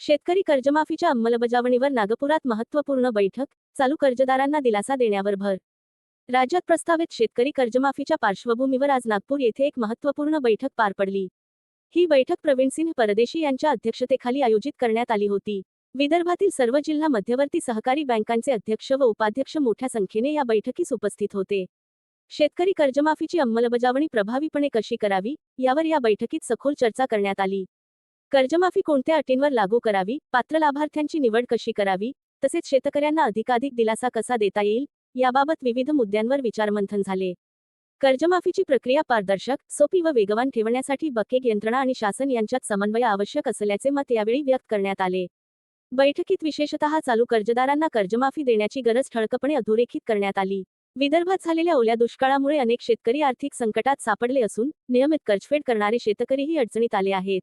शेतकरी कर्जमाफीच्या अंमलबजावणीवर नागपुरात महत्त्वपूर्ण बैठक चालू कर्जदारांना दिलासा देण्यावर भर. राज्यात प्रस्तावित शेतकरी कर्जमाफीच्या पार्श्वभूमीवर आज नागपूर येथे एक महत्त्वपूर्ण बैठक पार पडली. ही बैठक प्रवीणसिंह परदेशी यांच्या अध्यक्षतेखाली आयोजित करण्यात आली होती. विदर्भातील सर्व जिल्हा मध्यवर्ती सहकारी बँकांचे अध्यक्ष व उपाध्यक्ष मोठ्या संख्येने या बैठकीस उपस्थित होते. शेतकरी कर्जमाफीची अंमलबजावणी प्रभावीपणे कशी करावी यावर या बैठकीत सखोल चर्चा करण्यात आली. कर्जमाफी कोणत्या अटींवर लागू करावी? पात्र लाभार्थ्यांची निवड कशी करावी? तसेच शेतकऱ्यांना अधिकाधिक दिलासा कसा देता येईल? याबाबत विविध मुद्द्यांवर विचारमंथन झाले. कर्जमाफीची प्रक्रिया पारदर्शक सोपी व वेगवान ठेवण्यासाठी बकेक यंत्रणा आणि शासन यांच्यात समन्वय आवश्यक असल्याचे मत यावेळी व्यक्त करण्यात आले. बैठकीत विशेषतः चालू कर्जदारांना कर्जमाफी देण्याची गरज ठळकपणे अधोरेखित करण्यात आली. विदर्भात झालेल्या ओल्या दुष्काळामुळे अनेक शेतकरी आर्थिक संकटात सापडले असून नियमित कर्जफेड करणारे शेतकरीही अडचणीत आले आहेत.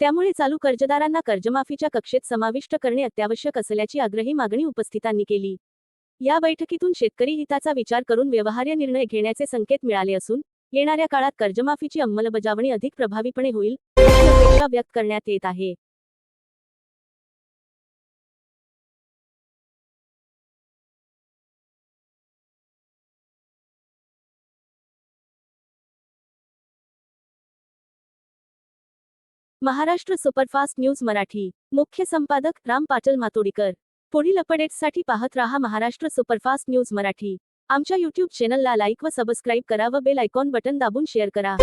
त्यामुळे चालू कर्जदारांना कर्जमाफीच्या कक्षेत समाविष्ट करणे अत्यावश्यक असल्याची आग्रही मागणी उपस्थितांनी केली. या बैठकीतून शेतकरी हिताचा विचार करून व्यवहार्य निर्णय घेण्याचे संकेत मिळाले असून येणाऱ्या काळात कर्जमाफीची अंमलबजावणी अधिक प्रभावीपणे होईल अशी अपेक्षा व्यक्त करण्यात येत आहे. Maharashtra superfast news Marathi. मुख्य संपादक राम पाटल मातोडीकर. पुढील अपडेट्ससाठी पाहत रहा महाराष्ट्र सुपरफास्ट न्यूज मराठी. आमच्या यूट्यूब चॅनलला लाईक व सबस्क्राईब करा व बेल आयकॉन बटन दाबून शेअर करा.